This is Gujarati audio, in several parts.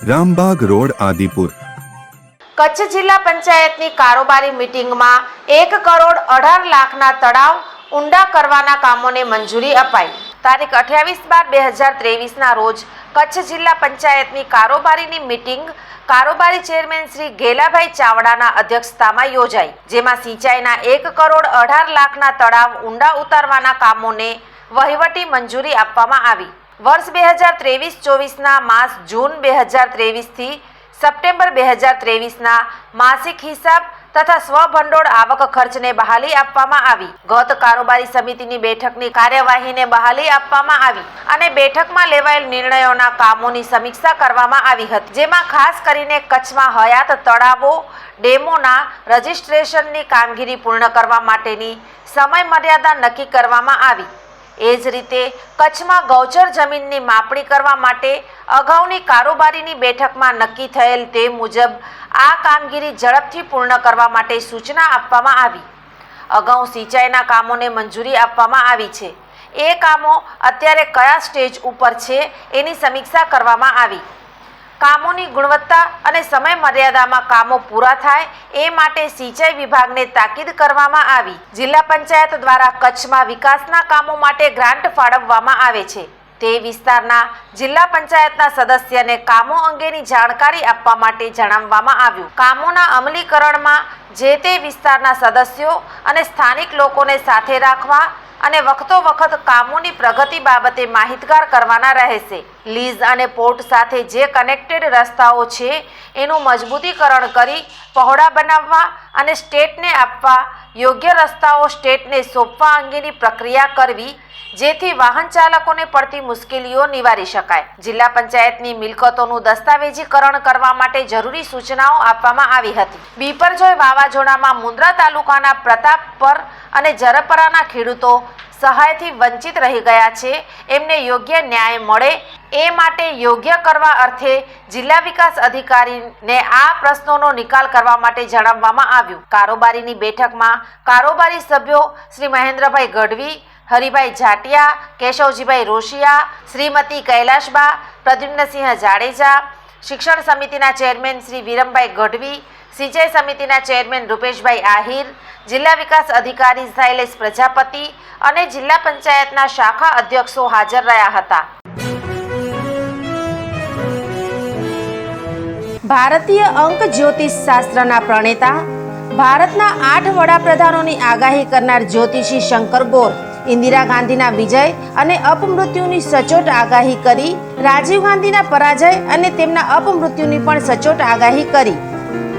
Rambagh road, Adipur. Kutch જિલ્લા પંચાયતની કારોબારી મિટિંગમાં એક કરોડ અઢાર લાખના તળાવ ઊંડા કરવાના કામોને મંજૂરી અપાઈ. તારીખ અઠ્યાવીસ બાર બે હજાર ત્રેવીસના રોજ કચ્છ જિલ્લા પંચાયતની કારોબારીની મિટિંગ કારોબારી ચેરમેન શ્રી ગેલાભાઈ ચાવડાના અધ્યક્ષતામાં યોજાઈ, જેમાં સિંચાઈના એક કરોડ અઢાર લાખના તળાવ ઊંડા ઉતારવાના કામોને વહીવટી મંજૂરી આપવામાં આવી. વર્ષ બે હજાર ત્રેવીસ, ચોવીસના માસ જૂન બે હજાર ત્રેવીસથી સપ્ટેમ્બર બે હજાર ત્રેવીસના માસિક હિસાબ તથા સ્વભંડોળ આવક ખર્ચને બહાલી આપવામાં આવી. ગત કારોબારી સમિતિની બેઠકની કાર્યવાહીને બહાલી આપવામાં આવી અને બેઠકમાં લેવાયેલ નિર્ણયોના કામોની સમીક્ષા કરવામાં આવી હતી, જેમાં ખાસ કરીને કચ્છમાં હયાત તળાવો, ડેમોના રજિસ્ટ્રેશનની કામગીરી પૂર્ણ કરવા માટેની સમય મર્યાદા નક્કી કરવામાં આવી. એ જ રીતે કચ્છમાં ગૌચર જમીનની માપણી કરવા માટે અગાઉની કારોબારીની બેઠકમાં નક્કી થયેલ તે મુજબ આ કામગીરી ઝડપથી પૂર્ણ કરવા માટે સૂચના આપવામાં આવી. અગાઉ સિંચાઈના કામોને મંજૂરી આપવામાં આવી છે. એ કામો અત્યારે કયા સ્ટેજ ઉપર છે એની સમીક્ષા કરવામાં આવી. કામોની ગુણવત્તા અને સમય મર્યાદામાં કામો પૂરા થાય એ માટે સિંચાઈ વિભાગને તાકીદ કરવામાં આવી. જિલ્લા પંચાયત દ્વારા કચ્છમાં વિકાસના કામો માટે ગ્રાન્ટ ફાળવવામાં આવે છે. તે વિસ્તારના જિલ્લા પંચાયતના સદસ્યને કામો અંગેની જાણકારી આપવા માટે જણાવવામાં આવ્યું. કામોના અમલીકરણમાં જે તે વિસ્તારના સદસ્યો અને સ્થાનિક લોકોને સાથે રાખવા અને વખતો વખત કામોની પ્રગતિ બાબતે માહિતગાર કરવાના રહેશે. લીઝ અને પોર્ટ સાથે જે કનેક્ટેડ રસ્તાઓ છે, એનું મજબૂતીકરણ કરી પહોળા બનાવવા અને સ્ટેટને આપવા, યોગ્ય રસ્તાઓ સ્ટેટને સોંપવા અંગેની પ્રક્રિયા કરવી, જેથી વાહન ચાલકોને પડતી મુશ્કેલીઓ નિવારી શકાય. જિલ્લા પંચાયતની મિલકતોનું દસ્તાવેજીકરણ કરવા માટે જરૂરી સૂચનાઓ આપવામાં આવી હતી. બીપરજોય વાવાઝોડામાં મુન્દ્રા તાલુકાના પ્રતાપપર અને જરપરાના ખેડૂતો સહાયથી વંચિત રહી ગયા છે. એમને યોગ્ય ન્યાય મળે એ માટે યોગ્ય કરવા અર્થે જિલ્લા વિકાસ અધિકારીને આ પ્રશ્નોનો નિકાલ કરવા માટે જણાવવામાં આવ્યું. કારોબારીની બેઠકમાં કારોબારી સભ્યો શ્રી મહેન્દ્રભાઈ ગઢવી, હરિભાઈ જાટિયા, કેશવજીભાઈ રોશિયા, શ્રીમતી કૈલાશબા, પ્રદ્યુમ્નસિંહ જાડેજા, શિક્ષણ સમિતિના ચેરમેન શ્રી વિરમભાઈ ગઢવી સિંચાઈ સમિતિના ચેરમેન રૂપેશભાઈ આહિર, જિલ્લા વિકાસ અધિકારી શૈલેષ પ્રજાપતિ અને જિલ્લા પંચાયતના શાખા અધ્યક્ષો હાજર રહ્યા હતા. ભારતીય અંક જ્યોતિષ શાસ્ત્રના પ્રણેતા, ભારતના આઠ વડાપ્રધાનોની આગાહી કરનાર જ્યોતિષી શંકર ગોર, ઇન્દિરા ગાંધીના વિજય અને અપમૃત્યુની સચોટ આગાહી કરી, રાજીવ ગાંધીના પરાજય અને તેમના અપમૃત્યુની પણ સચોટ આગાહી કરી.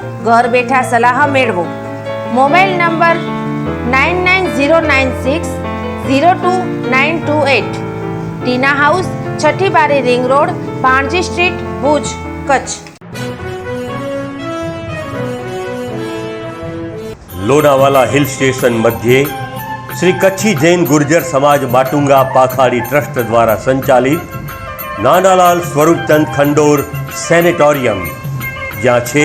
ઘર બેઠા સલાહ મેળવો mobile number nine nine zero nine six zero two nine two eight Tina house Chhathi Bari ring road Panji street Bhuj Kutch Lonavala hill station મધ્યે શ્રી કચ્છી જૈન ગુર્જર સમાજ બાટુંગા પાખાડી ટ્રસ્ટ દ્વારા સંચાલિત નાનાલાલ સ્વરૂપચંદ ખંડોર સેનેટોરિયમ જ્યાં છે